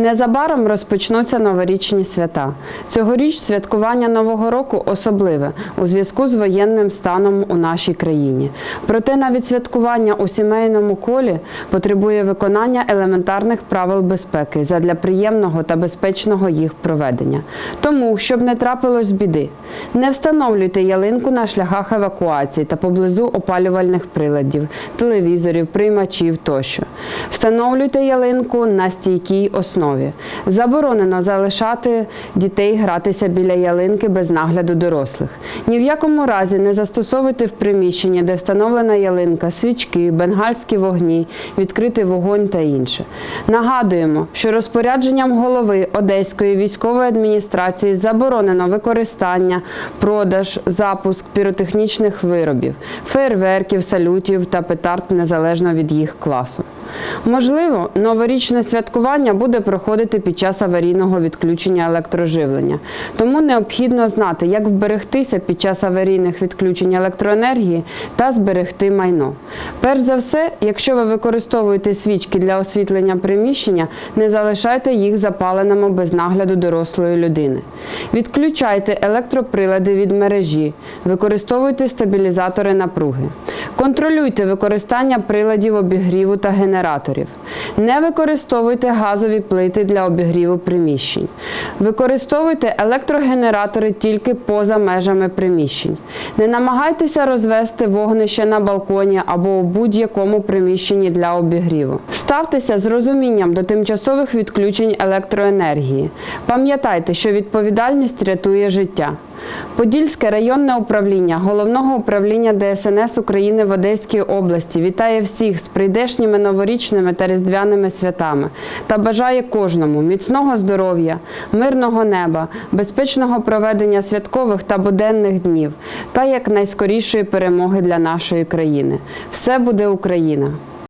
Незабаром розпочнуться новорічні свята. Цьогоріч святкування Нового року особливе у зв'язку з воєнним станом у нашій країні. Проте навіть святкування у сімейному колі потребує виконання елементарних правил безпеки задля приємного та безпечного їх проведення. Тому, щоб не трапилось біди, не встановлюйте ялинку на шляхах евакуації та поблизу опалювальних приладів, телевізорів, приймачів тощо. Встановлюйте ялинку на стійкій основі. Заборонено залишати дітей гратися біля ялинки без нагляду дорослих. Ні в якому разі не застосовуйте в приміщенні, де встановлена ялинка, свічки, бенгальські вогні, відкритий вогонь та інше. Нагадуємо, що розпорядженням голови Одеської військової адміністрації заборонено використання, продаж, запуск піротехнічних виробів, фейерверків, салютів та петард незалежно від їх класу. Можливо, новорічне святкування буде проходити під час аварійного відключення електроживлення. Тому необхідно знати, як вберегтися під час аварійних відключень електроенергії та зберегти майно. Перш за все, якщо ви використовуєте свічки для освітлення приміщення, не залишайте їх запаленими без нагляду дорослої людини. Відключайте електроприлади від мережі, використовуйте стабілізатори напруги. Контролюйте використання приладів обігріву та генераторів. Не використовуйте газові плити для обігріву приміщень. Використовуйте електрогенератори тільки поза межами приміщень. Не намагайтеся розвести вогнище на балконі або у будь-якому приміщенні для обігріву. Ставтеся з розумінням до тимчасових відключень електроенергії. Пам'ятайте, що відповідальність рятує життя. Подільське районне управління Головного управління ДСНС України в Одеській області вітає всіх з прийдешніми новорічними та різдвяними святами та бажає кожному міцного здоров'я, мирного неба, безпечного проведення святкових та буденних днів та якнайскорішої перемоги для нашої країни. Все буде Україна!